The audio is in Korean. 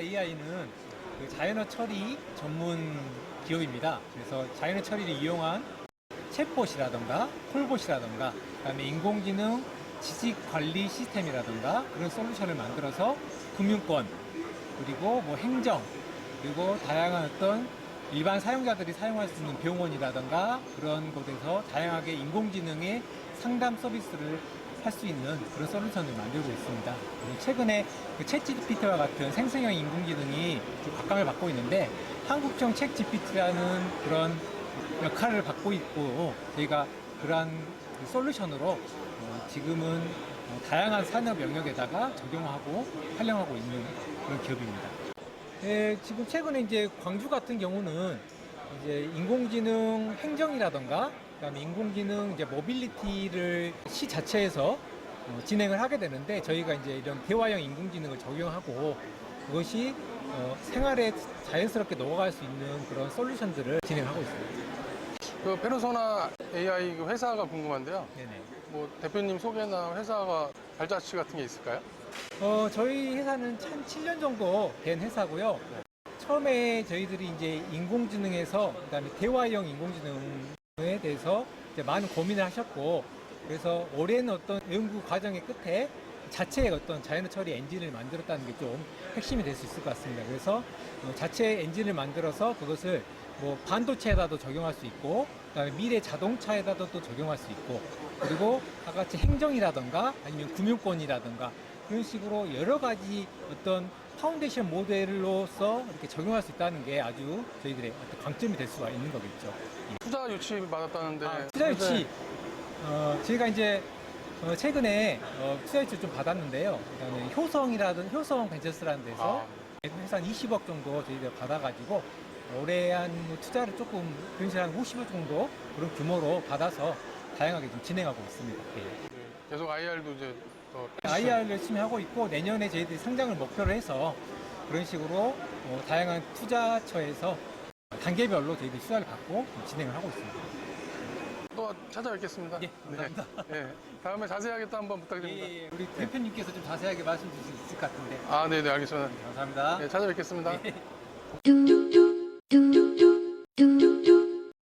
AI는 그 자연어 처리 전문 기업입니다. 그래서 자연어 처리를 이용한 챗봇이라던가 콜봇이라던가 그다음에 인공지능 지식 관리 시스템이라던가 그런 솔루션을 만들어서 금융권 그리고 뭐 행정 그리고 다양한 어떤 일반 사용자들이 사용할 수 있는 병원이라던가 그런 곳에서 다양하게 인공지능의 상담 서비스를 할 수 있는 그런 솔루션을 만들고 있습니다. 최근에 그 챗GPT와 같은 생성형 인공지능이 좀 각광을 받고 있는데 한국형 챗GPT라는 그런 역할을 받고 있고 저희가 그러한 그 솔루션으로 어, 지금은 어, 다양한 산업 영역에다가 적용하고 활용하고 있는 그런 기업입니다. 예, 지금 최근에 이제 광주 같은 경우는 이제 인공지능 행정이라던가 그다음에 인공지능 이제 모빌리티를 시 자체에서 어, 진행을 하게 되는데 저희가 이제 이런 대화형 인공지능을 적용하고 그것이 어, 생활에 자연스럽게 녹아갈 수 있는 그런 솔루션들을 진행하고 있습니다. 그 페르소나 AI 그 회사가 궁금한데요. 네네. 뭐 대표님 소개나 회사가 발자취 같은 게 있을까요? 어, 저희 회사는 한 7년 정도 된 회사고요. 처음에 저희들이 이제 인공지능에서 그다음에 대화형 인공지능 에 대해서 이제 많은 고민을 하셨고 그래서 오랜 어떤 연구 과정의 끝에 자체의 어떤 자연어 처리 엔진을 만들었다는 게 좀 핵심이 될 수 있을 것 같습니다. 그래서 어, 자체 엔진을 만들어서 그것을 뭐 반도체에다도 적용할 수 있고 그다음에 미래 자동차에다도 또 적용할 수 있고 그리고 아까 같이 행정이라던가 아니면 금융권이라던가 그런 식으로 여러 가지 어떤 파운데이션 모델로서 이렇게 적용할 수 있다는 게 아주 저희들의 어떤 강점이 될 수가 있는 거겠죠. 투자 유치 받았다는데 아, 투자 유치 어, 저희가 이제 어, 최근에 어, 투자 유치 좀 받았는데요. 그다음에 효성이라든 효성 벤처스라는 데서 아, 회사 한 20억 정도 저희가 받아가지고 올해 한 투자를 조금 근실 한 50억 정도 그런 규모로 받아서 다양하게 좀 진행하고 있습니다. 예. 네, 계속 IR도 이제 더 IR 열심히 하고 있고 내년에 저희들이 상장을 목표로 해서 그런 식으로 어, 다양한 투자처에서 단계별로 저희들이 수사를 받고 진행을 하고 있습니다. 또 찾아뵙겠습니다. 예, 감사합니다. 네. 예, 다음에 자세하게 또 한번 부탁드립니다. 예, 예, 우리 대표님께서 좀 자세하게 말씀 주실 수 있을 것 같은데 아, 네, 네, 알겠습니다. 감사합니다. 네, 찾아뵙겠습니다. 예.